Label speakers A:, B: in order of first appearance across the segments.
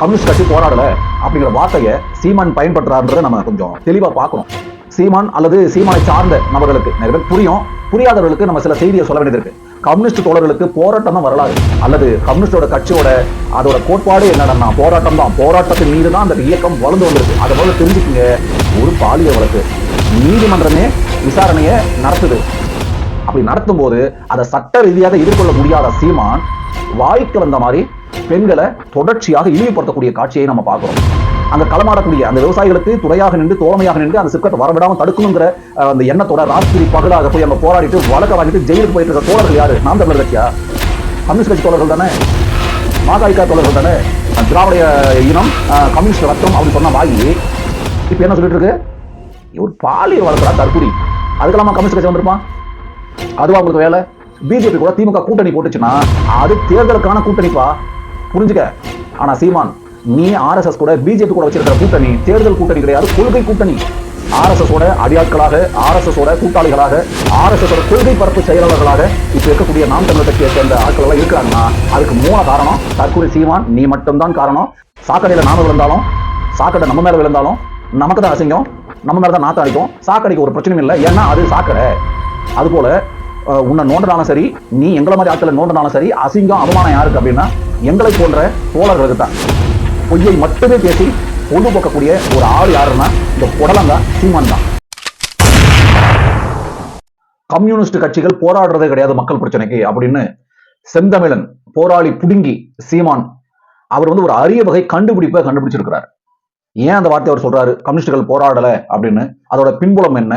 A: Communist கட்சி போராடல அப்படிங்கிற வார்த்தையை சீமான் பயன்படுத்துறாருன்றதை நம்ம கொஞ்சம் தெளிவா பார்க்கணும். சீமான் அல்லது சீமானை சார்ந்த நபர்களுக்கு நிறைய பேர் புரியும். புரியாதவர்களுக்கு நம்ம சில செய்தியை சொல்ல வேண்டியது இருக்கு. கம்யூனிஸ்ட் தோழர்களுக்கு போராட்டம் தான் வரலாறு. அல்லது கம்யூனிஸ்டோட கட்சியோட அதோட கோட்பாடு என்னன்னா போராட்டம் தான். போராட்டத்தின் மீது தான் அந்த இயக்கம் வளர்ந்து வந்திருக்கு. அதை போல தெரிஞ்சுக்கங்க. ஒரு பாலிய வழக்கு. நீதிமன்றமே விசாரணையை நடத்துது. அப்படி நடத்தும் போது அதை சட்ட ரீதியாக எதிர்கொள்ள முடியாத சீமான் வாய்க்கு வந்த மாதிரி பெண்களை தொடர்ச்சியாக இழிவுபடுத்தக்கூடிய காட்சியை நம்ம பார்க்கிறோம். அங்க களமாடக்கூடிய அந்த விவசாயிகளுக்கு துணையாக நின்று தோழமையாக நின்று அந்த சிக்கத்தை வரவிடாமல் தடுக்கணுங்கிற அந்த எண்ணத்தோட ராத்திரி பகலாக போய் அங்க போராடிட்டு வழக்க வாங்கிட்டு ஜெயிலுக்கு போயிட்டு இருக்க தோழர்கள் யாரு? நாம் தமிழர் கட்சியா? கம்யூனிஸ்ட் கட்சி தோழர்கள் தானே? மாகாய்கா தோழர்கள் தானே? திராவிட இனம் கம்யூனிஸ்ட் ரத்தம் அப்படின்னு சொன்ன வாங்கி இப்போ என்ன சொல்லிட்டு இருக்கு? ஒரு பாலியல் வளர்க்குறா தற்குறி அதுக்கெல்லாமா கம்யூனிஸ்ட் கட்சி வந்திருப்பான் அதுவா உங்களுக்கு வேலை? பிஜேபி கூட திமுக கூட்டணி போட்டுச்சுன்னா அது தேர்தலுக்கான கூட்டணிப்பா? புரிஞ்சுக்க? ஆனா சீமான் நீ ஆர்எஸ்எஸ் கூட பிஜேபி கூட வச்சிருக்கிற கூட்டணி தேர்தல் கூட்டணி கிடையாது கொள்கை கூட்டணி. ஆர்எஸ்எஸோட அடியாட்களாக ஆர்எஸ்எஸோட கூட்டாளிகளாக ஆர்எஸ்எஸோட கொள்கை பரப்பு செயலாளர்களாக இப்போ இருக்கக்கூடிய நாம் தமிழ் கட்சியை சேர்ந்த ஆட்கள் எல்லாம் இருக்கிறாங்கன்னா அதுக்கு மூல காரணம் தற்கொலை சீமான் நீ மட்டும்தான் காரணம். சாக்கடையில் நாம விழுந்தாலும் சாக்கடை நம்ம மேல விழுந்தாலும் நமக்கு தான் அசிங்கம் நம்ம மேல தான் நாத்தம் அடிக்கும். சாக்கடைக்கு ஒரு பிரச்சனையும் இல்லை ஏன்னா அது சாக்கடை. அதுபோல உன்னை நோண்டனாலும் சரி நீ எங்களை மாதிரி ஆட்களை நோண்டனாலும் சரி அசிங்கம் அவமானம் யாருக்கு அப்படின்னா எங்களை போன்ற தோழர்களுக்கு தான் பொய்யை மட்டுமே பேசி பொழுதுபோக்கக்கூடிய ஒரு ஆள் யாருன்னா இந்த புடலங்கா சீமான் தான். கம்யூனிஸ்ட் கட்சிகள் போராடுறதே கிடையாது மக்கள் பிரச்சனைக்கு அப்படின்னு செந்தமிழன் போராளி புடுங்கி சீமான் அவர் வந்து ஒரு அரிய வகை கண்டுபிடிப்பை கண்டுபிடிச்சிருக்கிறார். ஏன் அந்த வார்த்தை அவர் சொல்றாரு? கம்யூனிஸ்டுகள் போராடல அப்படின்னு. அதோட பின்புலம் என்ன?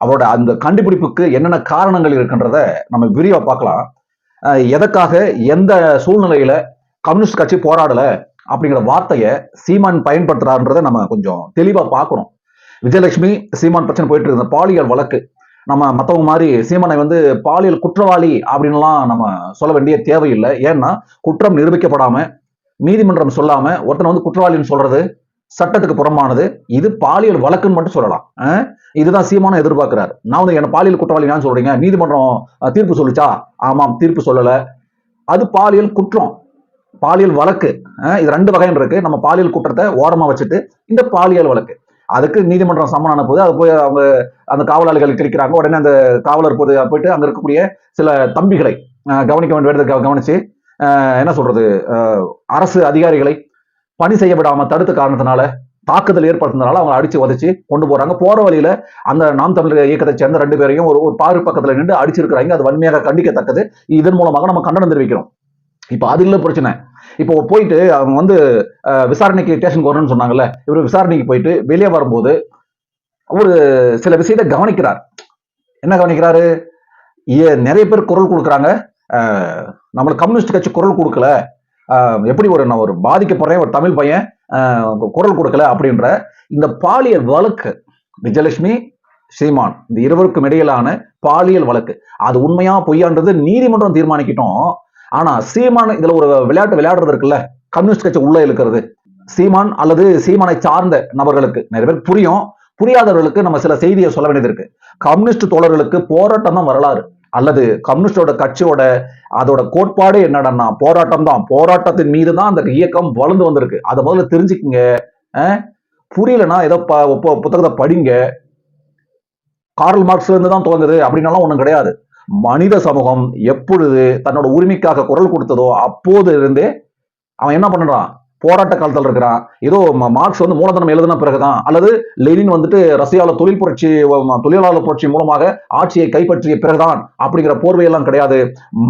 A: அவரோட அந்த கண்டுபிடிப்புக்கு என்னென்ன காரணங்கள் இருக்கின்றத நம்ம விரிவா பார்க்கலாம். அஹ் எதற்காக எந்த சூழ்நிலையில கம்யூனிஸ்ட் கட்சி போராடல அப்படிங்கிற வார்த்தையை சீமான் பயன்படுத்துறாருன்றதை நம்ம கொஞ்சம் தெளிவா பார்க்கணும். விஜயலட்சுமி சீமான் பிரச்சனை போயிட்டு இருந்த பாலியல் வழக்கு. நம்ம மற்றவங்க மாதிரி சீமானை வந்து பாலியல் குற்றவாளி அப்படின்லாம் நம்ம சொல்ல வேண்டிய தேவையில்லை. ஏன்னா குற்றம் நிரூபிக்கப்படாம நீதிமன்றம் சொல்லாம ஒருத்தனை வந்து குற்றவாளின்னு சொல்றது சட்டத்துக்கு புறமானது இது பாலியல் வழக்குன்னு மட்டும் சொல்லலாம். இதுதான் சீமானம் எதிர்பார்க்கிறார். நான் வந்து என்ன பாலியல் குற்றவாளி நான் சொல்றீங்க. நீதிமன்றம் தீர்ப்பு சொல்லுச்சா? ஆமாம் தீர்ப்பு சொல்லலை. அது பாலியல் குற்றம். பாலியல் வழக்கு இது ரெண்டு வகைன்னு இருக்கு. நம்ம பாலியல் குற்றத்தை ஓரமா வச்சுட்டு இந்த பாலியல் வழக்கு. அதுக்கு நீதிமன்றம் சம்மன் அனுப்புது அது போய் அவங்க அந்த காவலாளிகள் கிடைக்கிறாங்க உடனே அந்த காவலர் போது போயிட்டு அங்க இருக்கக்கூடிய சில தம்பிகளை கவனிக்க வேண்டிய இடத்தை கவனிச்சு என்ன சொல்றது அரசு அதிகாரிகளை பணி செய்ய விடாம தடுத்த காரணத்தினால தாக்குதல் ஏற்படுத்தினால அவங்க அடிச்சு உதச்சு கொண்டு போறாங்க. போற வழியில அந்த நாம் தமிழர் இயக்கத்தை சேர்ந்த ரெண்டு பேரையும் ஒரு ஒரு பாரு பக்கத்துல நின்று அடிச்சிருக்கிறாங்க. அது வன்மையாக கண்டிக்கத்தக்கது. இதன் மூலமாக நம்ம கண்டனம் தெரிவிக்கிறோம். இப்போ அது இல்லை பிரச்சனை. இப்போ போயிட்டு அவங்க வந்து விசாரணைக்கு ஸ்டேஷனுக்கு வரணும்னு சொன்னாங்கல்ல இவர் விசாரணைக்கு போயிட்டு வெளியே வரும்போது ஒரு சில விஷயத்தை கவனிக்கிறார். என்ன கவனிக்கிறாரு? ஏ- நிறைய பேர் குரல் கொடுக்குறாங்க. நம்மளை நம்மளுக்கு கம்யூனிஸ்ட் கட்சி குரல் கொடுக்கல. எப்படி ஒரு நான் ஒரு பாதிக்கப்படுறேன் ஒரு தமிழ் பையன் குரல் கொடுக்கல அப்படின்ற இந்த பாலியல் வழக்கு விஜயலட்சுமி சீமான் இந்த இருவருக்கும் இடையிலான பாலியல் வழக்கு அது உண்மையா பொய்யான்றது நீதிமன்றம் தீர்மானிக்கிட்டோம். ஆனா சீமான் இதுல ஒரு விளையாட்டு விளையாடுறது இருக்குல்ல? கம்யூனிஸ்ட் கட்சி உள்ள இழுக்கிறது. சீமான் அல்லது சீமானை சார்ந்த நபர்களுக்கு நிறைய பேர் புரியும். புரியாதவர்களுக்கு நம்ம சில செய்தியை சொல்ல வேண்டியது இருக்கு. கம்யூனிஸ்ட் தோழர்களுக்கு போராட்டம் தான் வரலாறு. அல்லது கம்யூனிஸ்டோட கட்சியோட அதோட கோட்பாடு என்னடன்னா போராட்டம் தான். போராட்டத்தின் மீது தான் அந்த இயக்கம் வளர்ந்து வந்திருக்கு. அதை முதல்ல தெரிஞ்சுக்குங்க. அஹ்? புரியலன்னா ஏதோ புத்தகத்தை படிங்க. கார்ல் மார்க்ஸ்ல இருந்து தான் துவங்குது. அப்படின்னாலும் ஒன்றும் கிடையாது. மனித சமூகம் எப்பொழுது தன்னோட உரிமைக்காக குரல் கொடுத்ததோ அப்போது இருந்தே அவன் என்ன பண்ணுறான்? போராட்ட காலத்தில் இருக்கிறான். ஏதோ மார்க்ஸ் வந்து மூலதனம் எழுதின பிறகுதான். அல்லது லெனின் வந்துட்டு ரஷ்யாவில் தொழில் புரட்சி தொழிலாளர் புரட்சி மூலமாக ஆட்சியை கைப்பற்றிய பிறகுதான் அப்படிங்கிற போர்வையெல்லாம் கிடையாது.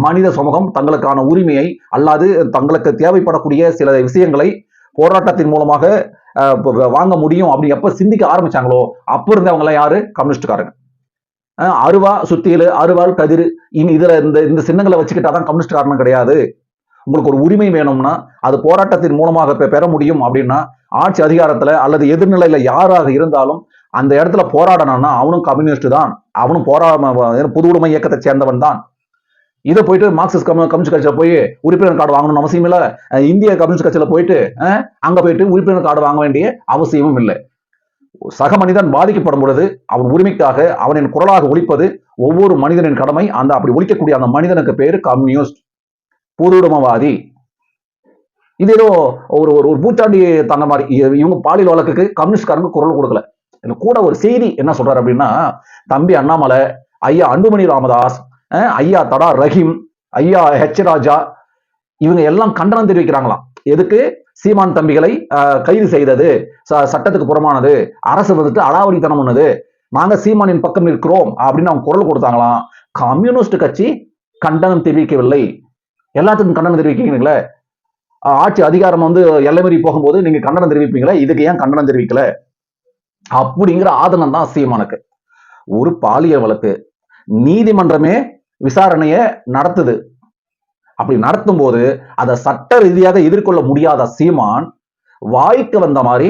A: மனித சமூகம் தங்களுக்கான உரிமையை அல்லாது தங்களுக்கு தேவைப்படக்கூடிய சில விஷயங்களை போராட்டத்தின் மூலமாக வாங்க முடியும். அப்படி எப்ப சிந்திக்க ஆரம்பிச்சாங்களோ அப்ப இருந்தவங்க எல்லாம் யாரு? கம்யூனிஸ்ட்காரங்க. அருவா சுத்தியல் அருவாள் கதிர் இனி இதுல இந்த இந்த சின்னங்களை வச்சுக்கிட்டாதான் கம்யூனிஸ்ட் காரணம் கிடையாது. உங்களுக்கு ஒரு உரிமை வேணும்னா அது போராட்டத்தின் மூலமாக பெற முடியும் அப்படின்னா ஆட்சி அதிகாரத்துல அல்லது எதிர்நிலையில யாராக இருந்தாலும் அந்த இடத்துல போராடணும்னா அவனும் கம்யூனிஸ்ட் தான். அவனும் போராட புது உடைமை இயக்கத்தை சேர்ந்தவன் தான். இதை போயிட்டு மார்க்சிஸ்ட் கம்யூ கம்யூனிஸ்ட் கட்சியில போய் உறுப்பினர் கார்டு வாங்கணும்னு அவசியம் இல்லை. இந்திய கம்யூனிஸ்ட் கட்சியில போயிட்டு அங்கே அங்க போயிட்டு உறுப்பினர் கார்டு வாங்க வேண்டிய அவசியமும் இல்லை. சக மனிதன் பாதிக்கப்படும் பொழுது அவன் உரிமைக்காக அவனின் குரலாக ஒழிப்பது ஒவ்வொரு மனிதனின் கடமை. அந்த அப்படி ஒழிக்கக்கூடிய அந்த மனிதனுக்கு பேரு கம்யூனிஸ்ட் புதுடமவாதி இது ஏதோ ஒரு ஒரு ஒரு பூச்சாண்டி தங்க மாதிரி. இவங்க பாலியல் வழக்குக்கு கம்யூனிஸ்ட்காரங்க குரல் கொடுக்கல. இதுல கூட ஒரு செய்தி என்ன சொல்றாரு அப்படின்னா தம்பி அண்ணாமலை ஐயா அன்புமணி ராமதாஸ் அஹ், ஐயா தடா ரஹீம் ஐயா ஹெச் ராஜா இவங்க எல்லாம் கண்டனம் தெரிவிக்கிறாங்களாம். எதுக்கு? சீமான் தம்பிகளை கைது செய்தது. ச- சட்டத்துக்கு புறமானது. அரசு வந்துட்டு அடாவடித்தனம் பண்ணது. நாங்க சீமானின் பக்கம் இருக்கிறோம் அப்படின்னு அவங்க குரல் கொடுத்தாங்களாம். கம்யூனிஸ்ட் கட்சி கண்டனம் தெரிவிக்கவில்லை. எல்லாத்துக்கும் கண்டனம் தெரிவிக்கிறீங்களே? ஆட்சி அதிகாரம் வந்து எல்லை போகும்போது நீங்க கண்டனம் தெரிவிப்பீங்களே? இதுக்கு ஏன் கண்டனம் தெரிவிக்கல? அப்படிங்கிற ஆதனம் தான் சீமானுக்கு. ஒரு பாலியல் வழக்கு. நீதிமன்றமே விசாரணையை நடத்துது. அப்படி நடத்தும் போது அதை சட்ட ரீதியாக எதிர்கொள்ள முடியாத சீமான் வாய்க்கு வந்த மாதிரி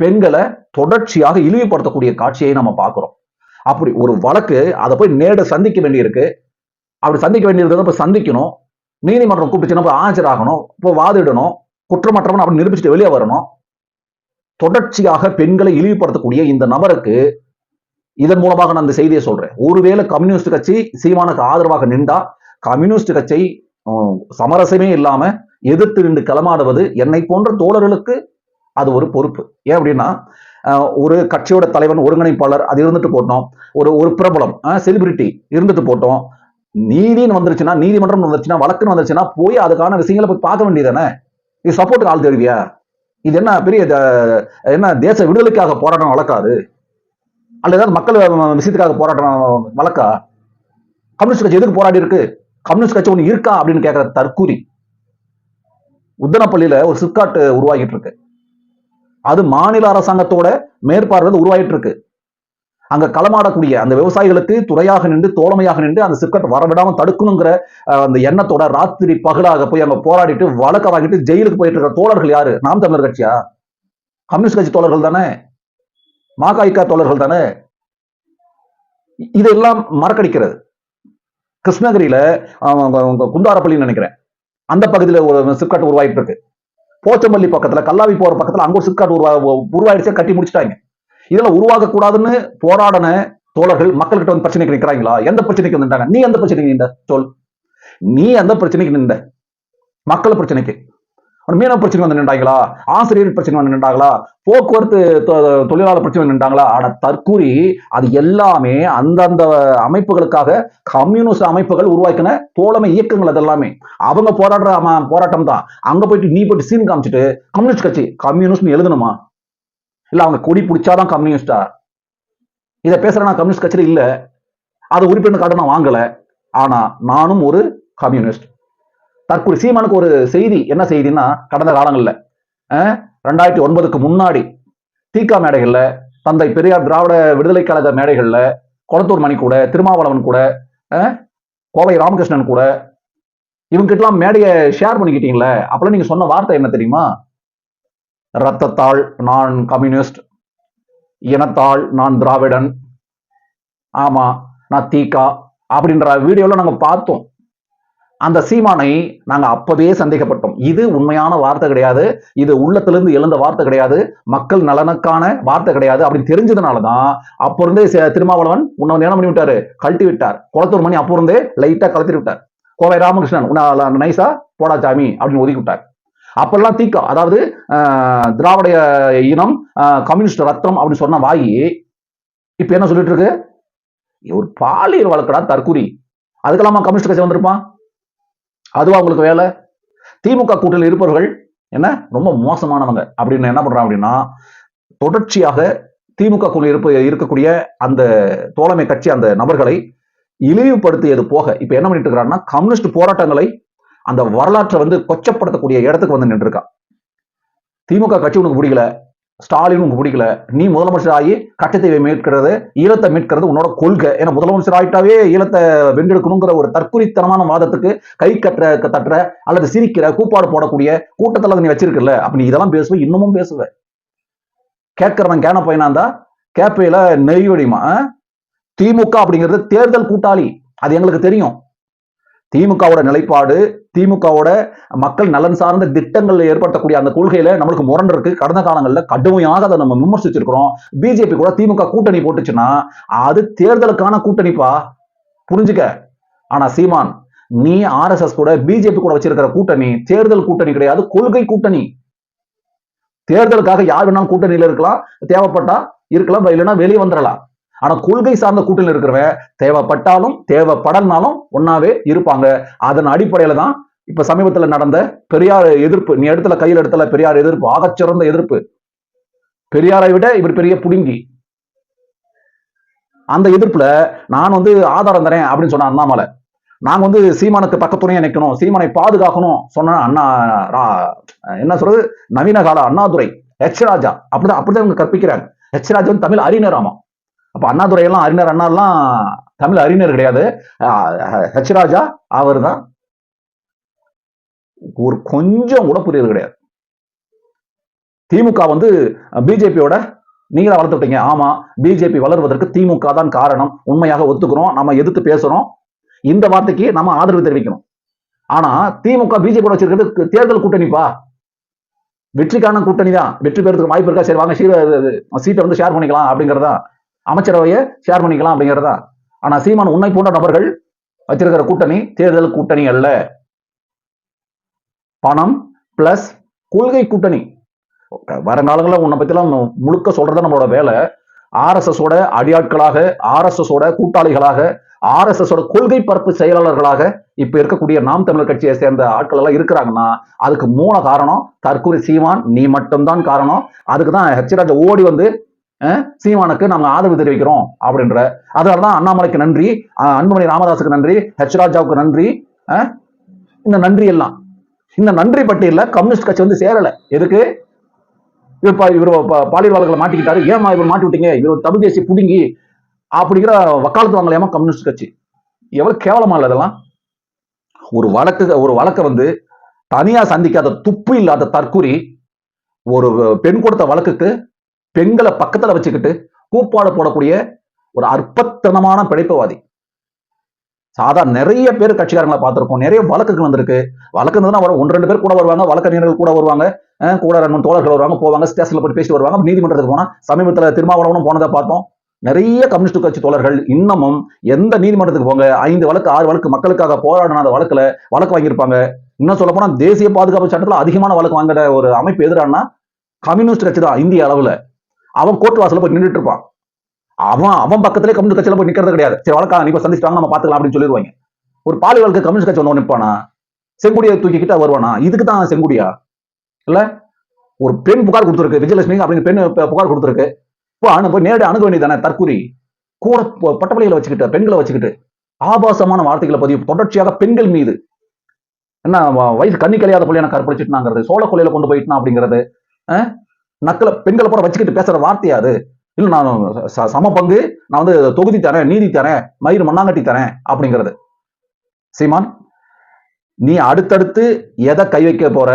A: பெண்களை தொடர்ச்சியாக இழிவுபடுத்தக்கூடிய காட்சியை நம்ம பார்க்குறோம். அப்படி ஒரு வழக்கு அதை போய் நேட சந்திக்க வேண்டியிருக்கு. அப்படி சந்திக்க வேண்டியது போய் சந்திக்கணும். நீதிமன்றம் கூப்பிட்டுச்சுன்னா போய் ஆஜராகணும் இப்போ வாதிடணும். குற்றமற்றவன் அப்படி நிரூபிச்சுட்டு வெளியே வரணும். தொடர்ச்சியாக பெண்களை இழிவுபடுத்தக்கூடிய இந்த நபருக்கு இதன் மூலமாக நான் இந்த செய்தியை சொல்றேன். ஒருவேளை கம்யூனிஸ்ட் கட்சி சீமானுக்கு ஆதரவாக நின்றா கம்யூனிஸ்ட் கட்சி சமரசமே இல்லாம எதிர்த்து நின்று களமாடுவது என்னை போன்ற தோழர்களுக்கு அது ஒரு பொறுப்பு. ஏன் அப்படின்னா ஒரு கட்சியோட தலைவன் ஒருங்கிணைப்பாளர் அது இருந்துட்டு போட்டோம். ஒரு ஒரு பிரபலம் செலிபிரிட்டி இருந்துட்டு போட்டோம். நீதின்னு வந்துருச்சுன்னா நீதிமன்றம் வந்துருச்சுன்னா வழக்குன்னு வந்துருச்சுன்னா போய் அதுக்கான விஷயங்களை போய் பார்க்க வேண்டியதானே இது சப்போர்ட்டுக்கு ஆள் தேடுவியா? இது என்ன பெரிய என்ன தேச விடுதலைக்காக போராட்டம் வழக்காது? அல்ல ஏதாவது மக்கள் விஷயத்துக்காக போராட்டம் வழக்கா? கம்யூனிஸ்ட் கட்சி எதுக்கு போராடி இருக்கு? கம்யூனிஸ்ட் கட்சி ஒன்று இருக்கா அப்படின்னு கேட்குற தற்கூரி உத்தனப்பள்ளியில ஒரு சிப்காட் உருவாகிட்டு இருக்கு. அது மாநில அரசாங்கத்தோட மேற்பார்வையில் உருவாகிட்டு இருக்கு. அங்க களமாடக்கூடிய அந்த விவசாயிகளுக்கு துறையாக நின்று தோழமையாக நின்று அந்த சிப்கட் வரவிடாம தடுக்கணுங்கிற அந்த எண்ணத்தோட ராத்திரி பகலாக போய் அங்க போராடிட்டு வழக்க வாங்கிட்டு ஜெயிலுக்கு போயிட்டு இருக்கிற தோழர்கள் யாரு? நாம் தமிழர் கட்சியா? கம்யூனிஸ்ட் கட்சி தோழர்கள் தானே? மாகாய்கா தோழர்கள் தானே? இதெல்லாம் மறக்கடிக்கிறது. கிருஷ்ணகிரியில அஹ், குந்தாரப்பள்ளின்னு நினைக்கிறேன். அந்த பகுதியில் ஒரு சிப்காட் உருவாயிட்டு இருக்கு. போச்சம்பள்ளி பக்கத்துல கல்லாவி போற பக்கத்துல அங்க ஒரு சிப்காட் உருவா உருவாயிடுச்சு கட்டி முடிச்சிட்டாங்க. இதெல்லாம் உருவாக கூடாதுன்னு போராடின தோழர்கள் மக்கள்கிட்ட வந்து பிரச்சனைக்கு நிற்கிறாங்களா? எந்த பிரச்சனைக்கு வந்துட்டாங்க நீ எந்த பிரச்சனைக்கு நின்ற? சொல். நீ எந்த பிரச்சனைக்கு நின்ற? மக்கள் பிரச்சனைக்கு. மீனவ பிரச்சனை வந்து நின்றாங்களா? ஆசிரியர் பிரச்சனை வந்து நின்றாங்களா? போக்குவரத்து தொழிலாளர் பிரச்சனை நின்றாங்களா? ஆனா தற்கூறி அது எல்லாமே அந்தந்த அமைப்புகளுக்காக கம்யூனிஸ்ட் அமைப்புகள் உருவாக்கின தோழமை இயக்கங்கள் அதெல்லாமே. அவங்க போராடுற போராட்டம் தான். அங்க போயிட்டு நீ போயிட்டு சீன் காமிச்சிட்டு கம்யூனிஸ்ட் கட்சி கம்யூனிஸ்ட் எழுதணுமா? இல்ல அவங்க கொடி பிடிச்சாதான் கம்யூனிஸ்டா? இதை பேசுற நான் கம்யூனிஸ்ட் கட்சியில இல்ல. அது உறுப்பினர் கார்டு நான் வாங்கல. ஆனா நானும் ஒரு கம்யூனிஸ்ட். தற்கொலை. சீமானுக்கு ஒரு செய்தி. என்ன செய்தின்னா கடந்த காலங்களில் ரெண்டாயிரத்தி ஒன்பதுக்கு முன்னாடி தீகா மேடைகள்ல தந்தை பெரியார் திராவிட விடுதலை கழக மேடைகள்ல கொளத்தூர் மணி கூட திருமாவளவன் கூட கோவை ராமகிருஷ்ணன் கூட இவங்ககிட்டலாம் மேடையை ஷேர் பண்ணிக்கிட்டீங்களே அப்பெல்லாம் நீங்க சொன்ன வார்த்தை என்ன தெரியுமா? ரத்தத்தால் நான் கம்யூனிஸ்ட் இனத்தால் நான் திராவிடன் ஆமா நான் தீகா அப்படின்ற வீடியோவில் நாங்க பார்த்தோம். அந்த சீமானை நாங்க அப்பவே சந்தேகப்பட்டோம். இது உண்மையான வார்த்தை கிடையாது. இது உள்ளத்திலிருந்து எழுந்த வார்த்தை கிடையாது. மக்கள் நலனுக்கான வார்த்தை கிடையாது அப்படின்னு தெரிஞ்சதுனாலதான் அப்போ இருந்தே திருமாவளவன் உன்னை வந்து என்ன பண்ணி விட்டாரு? கழட்டி விட்டார். குளத்தூர் மணி அப்போ இருந்தே லைட்டா கலத்தி விட்டார். கோவை ராமகிருஷ்ணன் உன்னை நைசா போடாச்சாமி அப்படின்னு ஒதுக்கி விட்டார். அப்பெல்லாம் தீக்கா அதாவது ஆஹ், திராவிட இனம் கம்யூனிஸ்ட் ரத்தம் அப்படின்னு சொன்ன வாயி இப்ப என்ன சொல்லிட்டு இருக்கு? ஒரு பாலியல் வழக்கடா தற்கூரி. அதுக்கெல்லாமா கம்யூனிஸ்ட் கட்சி வந்திருப்பான் அதுவா உங்களுக்கு வேலை? திமுக கூட்டணியில் இருப்பவர்கள் என்ன? ரொம்ப மோசமானவங்க. அப்படின்னு என்ன பண்றாங்க அப்படின்னா தொடர்ச்சியாக திமுக குழு இருப்ப இருக்கக்கூடிய அந்த தோழமை கட்சி அந்த நபர்களை இழிவுபடுத்தியது போக இப்ப என்ன பண்ணிட்டு இருக்கிறாங்கன்னா கம்யூனிஸ்ட் போராட்டங்களை அந்த வரலாற்றை வந்து கொச்சப்படுத்தக்கூடிய இடத்துக்கு வந்து நின்றுருக்கா. திமுக கட்சி உனக்கு பிடிக்கல. ஸ்டாலின் உங்க பிடிக்கல. நீ முதலமைச்சர் ஆகி கட்டத்தை மீட்கிறது ஈழத்தை மீட்கிறது உன்னோட கொள்கை. ஏன்னா முதலமைச்சர் ஆயிட்டாவே ஈழத்தை வென்றெடுக்கணுங்கிற ஒரு தற்குறித்தனமான வாதத்துக்கு கை கட்டுற தட்டுற அல்லது சிரிக்கிற கூப்பாடு போடக்கூடிய கூட்டத்தில் நீ வச்சிருக்கல அப்ப நீ இதெல்லாம் பேசுவ இன்னமும் பேசுவ. கேட்கறவன் கேன பையனா இருந்தா கேப்பையில நெய் வடிமா திமுக அப்படிங்கிறது தேர்தல் கூட்டாளி. அது எங்களுக்கு தெரியும். திமுகவோட நிலைப்பாடு திமுகவோட மக்கள் நலன் சார்ந்த திட்டங்கள் ஏற்படுத்தக்கூடிய அந்த கொள்கையில நம்மளுக்கு முரண் இருக்கு. கடந்த காலங்களில் கடுமையாக அதை நம்ம விமர்சிச்சிருக்கிறோம். பிஜேபி கூட திமுக கூட்டணி போட்டுச்சுன்னா அது தேர்தலுக்கான கூட்டணிப்பா? புரிஞ்சுக்க. ஆனா சீமான் நீ ஆர்எஸ்எஸ் கூட பிஜேபி கூட வச்சிருக்கிற கூட்டணி தேர்தல் கூட்டணி கிடையாது கொள்கை கூட்டணி. தேர்தலுக்காக யார் வேணாலும் கூட்டணியில இருக்கலாம் தேவைப்பட்டா இருக்கலாம் இல்லைன்னா வெளியே வந்துடலாம். ஆனா கொள்கை சார்ந்த கூட்டணி இருக்கிறவன் தேவைப்பட்டாலும் தேவைப்படலனாலும் ஒன்னாவே இருப்பாங்க. அதன் அடிப்படையில தான் இப்ப சமீபத்துல நடந்த பெரியார் எதிர்ப்பு நீ இடத்துல கையில் இடத்துல பெரியார் எதிர்ப்பு ஆகச்சிறந்த எதிர்ப்பு. பெரியாரை விட இவர் பெரிய புடுங்கி. அந்த எதிர்ப்புல நான் வந்து ஆதாரம் தரேன் அப்படின்னு சொன்ன அண்ணாமலை. நாங்க வந்து சீமானுக்கு பக்கத்துணையை நிற்கணும் சீமானை பாதுகாக்கணும் சொன்ன அண்ணா ரா- என்ன சொல்றது? நவீன கால அண்ணாதுரை ஹெச் ராஜா அப்படிதான் அப்படிதான் இவங்க கற்பிக்கிறாங்க. ஹெச் ராஜா வந்து தமிழ் அறிஞர் ஆமா அப்ப அண்ணாதுரை எல்லாம் அறிஞர் அண்ணாலாம் தமிழ் அறிஞர் கிடையாது. ஹெச் ராஜா அவர் தான் ஒரு கொஞ்சம் கூட புரியுது கிடையாது. திமுக வந்து பிஜேபியோட நீங்களா வளர்த்து விட்டீங்க. ஆமா பிஜேபி வளர்வதற்கு திமுக தான் காரணம். உண்மையாக ஒத்துக்கிறோம். நம்ம எதிர்த்து பேசுறோம். இந்த வார்த்தைக்கு நம்ம ஆதரவு தெரிவிக்கணும். ஆனா திமுக பிஜேபி வச்சிருக்கிறது தேர்தல் கூட்டணிப்பா? வெற்றிக்கான கூட்டணி தான் வெற்றி பெறதுக்கு வாய்ப்பு இருக்கா? சரி வாங்க சீட்டை வந்து ஷேர் பண்ணிக்கலாம் அப்படிங்கறதா அமைச்சரவையை ஷேர் பண்ணிக்கலாம் அப்படிங்கிறதா? ஆனா சீமான் உன்னை போன்ற நபர்கள் வச்சிருக்கிற கூட்டணி தேர்தல் கூட்டணி அல்ல. பணம் பிளஸ் கொள்கை கூட்டணி. வருங்காலங்களில் உன்னை பத்திலாம் முழுக்க சொல்றது நம்மளோட வேலை. ஆர்எஸ்எஸோட அடியாட்களாக ஆர்எஸ்எஸோட கூட்டாளிகளாக ஆர்எஸ்எஸ் ஓட கொள்கை பரப்பு செயலாளர்களாக இப்ப இருக்கக்கூடிய நாம் தமிழர் கட்சியை சேர்ந்த ஆட்கள் எல்லாம் இருக்கிறாங்கன்னா அதுக்கு மூல காரணம் தற்கூரி சீமான் நீ மட்டும்தான் காரணம். அதுக்கு தான் ஹெச்ராஜா ஓடி வந்து சீமானுக்கு நாங்கள் ஆதரவு தெரிவிக்கிறோம் அப்படின்ற. அதனாலதான் அண்ணாமலைக்கு நன்றி. அன்புமணி ராமதாஸுக்கு நன்றி. ஹெச் ராஜாவுக்கு நன்றி. இந்த நன்றி எல்லாம். இந்த நன்றி பட்டியலில் கம்யூனிஸ்ட் கட்சி வந்து சேரல. எதுக்கு? இவர் பா- இவர் பா- பாலியல் வழக்கில் மாட்டிக்கிட்டாரு. ஏமா இவர் மாட்டி விட்டீங்க? இவர் தமிழ் தேசிய புடுங்கி அப்படிங்கிற வக்காலத்து வாங்கலையாமா கம்யூனிஸ்ட் கட்சி. எவ்வளவு கேவலமா இல்ல இதெல்லாம் ஒரு வழக்கு ஒரு வழக்கை வந்து தனியா சந்திக்காத துப்பு இல்லாத தற்கூறி ஒரு பெண் கொடுத்த வழக்குக்கு பெண்களை பக்கத்துல வச்சுக்கிட்டு கூப்பாடு போடக்கூடிய ஒரு அற்பத்தனமான பிழைப்புவாதி சாதாரண நிறைய பேர் கட்சிக்காரங்களை பார்த்திருக்கோம். நிறைய வழக்குகள் வந்திருக்கு. வழக்கு இருந்ததுன்னா வரும் ஒன்று ரெண்டு பேர் கூட வருவாங்க வழக்கறிஞர்கள் கூட வருவாங்க அஹ் கூட ரெண்டு மூணு தோழர்கள் வருவாங்க போவாங்க ஸ்டேஷன்ல போய் பேசிட்டு வருவாங்க. நீதிமன்றத்துக்கு போனா சமீபத்துல திருமாவளவனும் போனதை பார்த்தோம். நிறைய கம்யூனிஸ்ட் கட்சி தோழர்கள் இன்னமும் எந்த நீதிமன்றத்துக்கு போங்க ஐந்து வழக்கு ஆறு வழக்கு மக்களுக்காக போராடின அந்த வழக்குல வழக்கு வாங்கியிருப்பாங்க. இன்னும் சொல்ல போனா தேசிய பாதுகாப்பு சட்டத்துல அதிகமான வழக்கு வாங்குற ஒரு அமைப்பு எதிரானா கம்யூனிஸ்ட் கட்சி தான் இந்திய அளவுல. அவன் கோர்ட் வாசல்ல போய் நின்றுட்டு இருப்பான். அவன் அவன் பக்கத்துல கம்யூனிஸ்ட் கட்சியில போய் நிக்கிறது கிடையாது. சரி வழக்கா நீ இப்ப சந்திச்சிட்டாங்க நம்ம பாத்துக்கலாம் அப்படின்னு சொல்லிடுவாங்க. ஒரு பாலியலுக்கு கம்யூனிஸ்ட் கட்சி வந்து நிற்பானா செங்குடியை தூக்கிக்கிட்டா வருவானா? இதுக்கு தான் செங்குடியா? இல்ல? ஒரு பெண் புகார் கொடுத்துருக்கு. விஜயலட்சுமி அப்படின்னு பெண் புகார் கொடுத்துருக்கு. இப்போ அனு போய் நேரடி அணுக வேண்டியதானே தற்கூரி. கூட பட்டப்பள்ளிகளை வச்சுக்கிட்டு பெண்களை வச்சுக்கிட்டு ஆபாசமான வார்த்தைகளை பதிவு தொடர்ச்சியாக பெண்கள் மீது. என்ன வயசு கண்ணி கலையாத பள்ளியான எனக்கு கற்பழிச்சிட்டுனாங்கிறது சோழ கொள்ளையில கொண்டு போயிட்டுனா அப்படிங்கிறது நக்கலை பெண்களை பூரா வச்சுக்கிட்டு பேசுற வார்த்தையா அது இல்ல நான் ச- சம பங்கு நான் வந்து தொகுதி தரேன் நீதி தரேன் மயிறு மண்ணாங்கட்டி தரேன் அப்படிங்கிறது. சீமான் நீ அடுத்தடுத்து எதை கை வைக்க போற?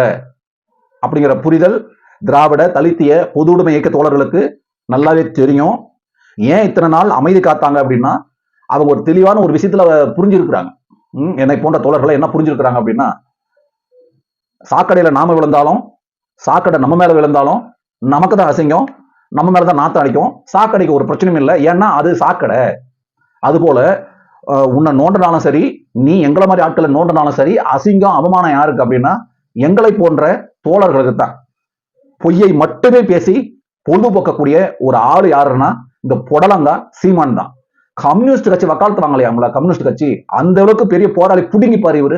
A: அப்படிங்கிற புரிதல் திராவிட தலித்திய பொது உடைமை இயக்க தோழர்களுக்கு நல்லாவே தெரியும். ஏன் இத்தனை நாள் அமைதி காத்தாங்க அப்படின்னா அவங்க ஒரு தெளிவான ஒரு விஷயத்துல புரிஞ்சிருக்கிறாங்க. என்னை போன்ற தோழர்களை என்ன புரிஞ்சிருக்கிறாங்க அப்படின்னா சாக்கடையில நாம விழுந்தாலும் சாக்கடை நம்ம மேல விழுந்தாலும் நமக்கு தான் அசிங்கம் நம்ம மேல தான் நாத்தம் அடிக்கும். சாக்கடைக்கு ஒரு பிரச்சனையும் இல்லை. ஏன்னா அது சாக்கடை. அதுபோல உன்னை நோண்டினாலும் சரி நீ எங்களை மாதிரி ஆட்களை நோண்டினாலும் சரி அசிங்கம் அவமானம் யாருக்கு அப்படின்னா எங்களை போன்ற தோழர்களுக்கு தான் பொய்யை மட்டுமே பேசி பொழுதுபோக்கக்கூடிய ஒரு ஆள் யாருன்னா இந்த புடலங்கா சீமான் தான். கம்யூனிஸ்ட் கட்சி வக்காலத்து வாங்கலையாங்களா கம்யூனிஸ்ட் கட்சி? அந்த அளவுக்கு பெரிய போராளி புடுங்கி பாரு இவரு.